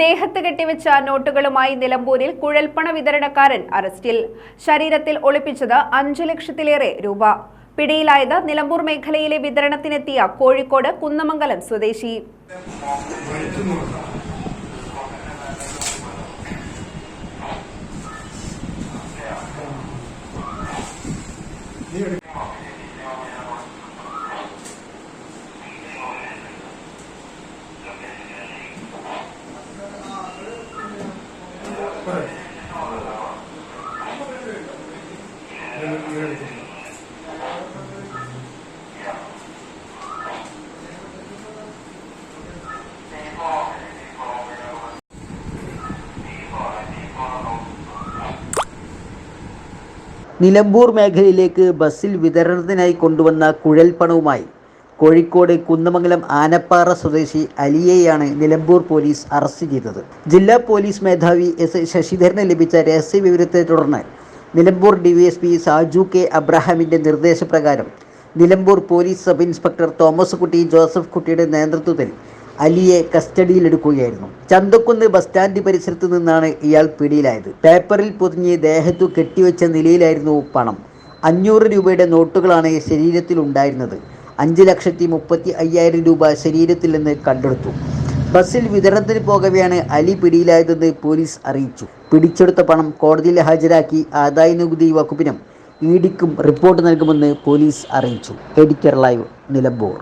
ദേഹത്ത് കെട്ടിവെച്ച നോട്ടുകളുമായി നിലമ്പൂരിൽ കുഴൽപ്പണ വിതരണക്കാരൻ അറസ്റ്റിൽ. ശരീരത്തിൽ ഒളിപ്പിച്ചത് അഞ്ചു ലക്ഷത്തിലേറെ രൂപ. പിടിയിലായത് നിലമ്പൂർ മേഖലയിലെ വിതരണത്തിനെത്തിയ കോഴിക്കോട് കുന്നമംഗലം സ്വദേശി. നിലമ്പൂർ മേഖലയിലേക്ക് ബസ്സിൽ വിതരണത്തിനായി കൊണ്ടുവന്ന കുഴൽപ്പണവുമായി കോഴിക്കോട് കുന്നമംഗലം ആനപ്പാറ സ്വദേശി അലിയെയാണ് നിലമ്പൂർ പോലീസ് അറസ്റ്റ് ചെയ്തത്. ജില്ലാ പോലീസ് മേധാവി എസ് ശശിധരന് ലഭിച്ച രഹസ്യ വിവരത്തെ തുടർന്ന് നിലമ്പൂർ ഡിവൈഎസ്പി സാജു കെ അബ്രഹാമിന്റെ നിർദ്ദേശപ്രകാരം Nilambur police sub inspector Thomas Kutty Joseph കുട്ടിയുടെ നേതൃത്വത്തിൽ അലിയെ കസ്റ്റഡിയിലെടുക്കുകയായിരുന്നു. ചന്തക്കുന്ന് ബസ് സ്റ്റാൻഡ് പരിസരത്ത് നിന്നാണ് ഇയാൾ പിടിയിലായത്. പേപ്പറിൽ പൊതിഞ്ഞ് ദേഹത്തു കെട്ടിവെച്ച നിലയിലായിരുന്നു പണം. അഞ്ഞൂറ് രൂപയുടെ നോട്ടുകളാണ് ശരീരത്തിൽ ഉണ്ടായിരുന്നത് അഞ്ച് ലക്ഷത്തി മുപ്പത്തി അയ്യായിരം രൂപ ശരീരത്തിൽ നിന്ന് കണ്ടെടുത്തു. ബസ്സിൽ വിതരണത്തിന് പോകവെയാണ് അലി പിടിയിലായതെന്ന് പോലീസ് അറിയിച്ചു. പിടിച്ചെടുത്ത പണം കോടതിയിൽ ഹാജരാക്കി ആദായ നികുതി വകുപ്പിനും ഇ ഡിക്കും റിപ്പോർട്ട് നൽകുമെന്ന് പോലീസ് അറിയിച്ചു. Editor live Nilambur.